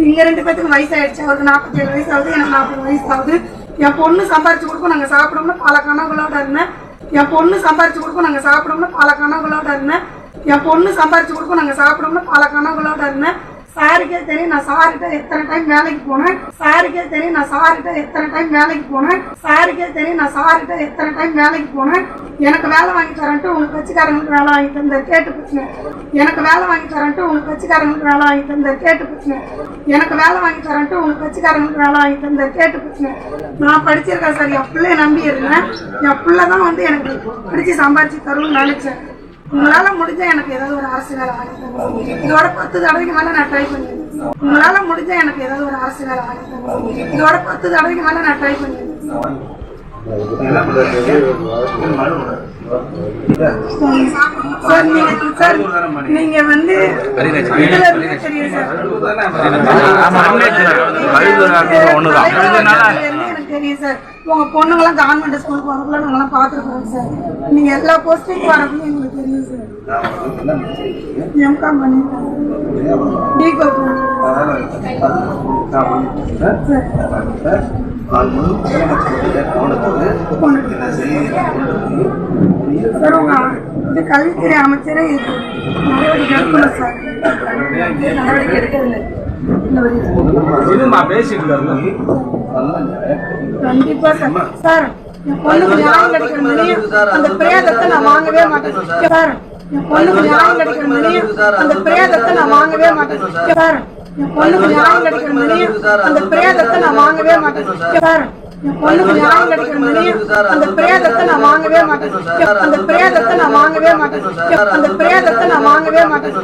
நீங்க ரெண்டு பேத்துக்கு வயசாயிடுச்சு. அவருக்கு நாற்பத்தி ஏழு வயசு ஆகுது எனக்கு நாற்பது வயசு ஆகுது என் பொண்ணு சம்பாரிச்சு கொடுக்கும் நாங்க சாப்பிடணும்னு பல கனவுகளோட இருந்தேன். என் பொண்ணு சம்பாரிச்சு கொடுக்கும் நாங்க சாப்பிடணும்னு பல கனவுகளோட இருந்தேன். என் பொண்ணு சம்பாரிச்சு கொடுக்கும் நாங்க சாப்பிடணும்னு பல கனவுகளோட இருந்தேன். சாருக்கே தெரியும் நான் சாருக்கிட்ட எத்தனை டைம் வேலைக்கு போனேன்? சாருக்கே தெரியும் நான் சாருக்கிட்ட எத்தனை டைம் வேலைக்கு போனேன்? சாருக்கே தெரியும் நான் சாருக்கிட்ட எத்தனை டைம் வேலைக்கு போனேன்? எனக்கு வேலை வாங்கி தரேன்ட்டு உங்களுக்கு கட்சிக்காரங்களுக்கு வேலை வாங்கி தந்த கேட்டு பிரச்சனை எனக்கு வேலை வாங்கி தரேன்ட்டு உங்களுக்கு கட்சிக்காரங்களுக்கு வேலை வாங்கி தந்த கேட்டு பிரச்சனை எனக்கு வேலை வாங்கி தரேன்ட்டு உங்களுக்கு கட்சிக்காரங்களுக்கு வேலை வாங்கி தந்த கேட்டு பிரச்சனை நான் படிச்சிருக்கேன் சார் என் பிள்ளைய நம்பி இருந்தேன். என் பிள்ளை தான் வந்து எனக்கு பிடிச்சி சம்பாதிச்சு தரும்னு நினைச்சேன். உங்களால முடிஞ்சா எனக்கு ஏதாவது ஒரு அரசு வேலை வாங்கி இதோட பத்து தடவைக்கு மேல நான் ட்ரை பண்ணிருக்கேன் உங்களால முடிஞ்சா எனக்கு ஏதாவது ஒரு அரசு வேலை வாங்கி இதோட பத்து தடவைக்கு மேல நான் ட்ரை பண்ணிருக்கேன் சார் நீங்க சார் நீங்க வந்து தெரியும் சார். உங்கள் பொண்ணுங்களாம் கவர்மெண்ட் ஸ்கூலுக்கு வரக்குள்ள நாங்களாம் பார்த்துருக்கோம் சார். நீங்கள் எல்லா போஸ்டிங் வரக்குள்ள எங்களுக்கு தெரியும் சார். எம்காம் பண்ணிருக்கேன் சார் உங்கள் இது கல்வித்துறை அமைச்சரே நடவடிக்கை எடுக்கணும் சார். நடவடிக்கை எடுக்கிறது கண்டிப்பா சார். சார் என் பொண்ணுக்கு நியாயம் கிடைக்கிற முடியும் அந்த பிரேதத்தை நான் வாங்கவே மாட்டேன். சார் என் பொண்ணுக்கு நியாயம் கிடைக்கிற முடியும் அந்த பிரேதத்தை நான் வாங்கவே மாட்டேன். சார் என் பொண்ணுக்கு நியாயம் கிடைக்கிற முடியும் அந்த பிரேதத்தை நான் வாங்கவே மாட்டேன். சார் என் பொண்ணுக்கு நியாயம் கிடைக்கிற முடியும் அந்த பிரேதத்தை நான் வாங்கவே மாட்டேன். அந்த பிரேதத்தை நான் வாங்கவே மாட்டேன். அந்த பிரேதத்தை நான் வாங்கவே மாட்டேன்.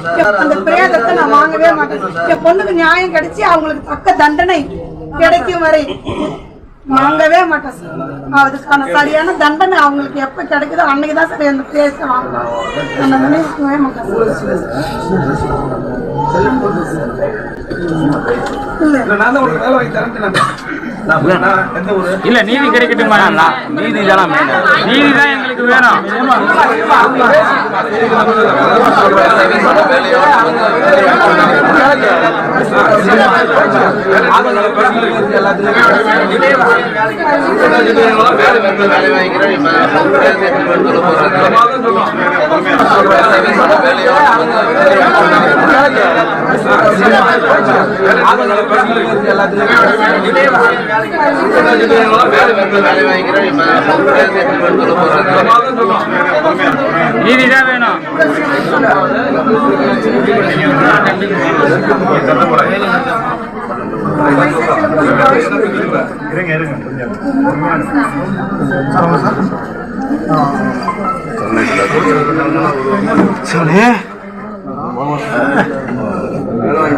அந்த பிரேதத்தை நான் வாங்கவே மாட்டேன். என் பொண்ணுக்கு நியாயம் கிடைச்சி அவங்களுக்கு தக்க தண்டனை கிடைக்கும் வரை வாங்கவே மாட்டேன். சார் அதுக்கான சரியான தண்டனை அவங்களுக்கு எப்ப கிடைக்குதோ அன்னைக்கு தான் சரி அந்த பேச வாங்கலாம். இல்ல நான் தான் உனக்கு வேலை வாங்கி தரேன் இல்ல நீதி கிடைக்கட்டுமா நீதி தானே நீதி தான் எங்களுக்கு வேணும் நீதி நீதிதான் வேணும் இருங்க இருங்க கொஞ்சம்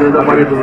சிவனே பண்ணிட்டு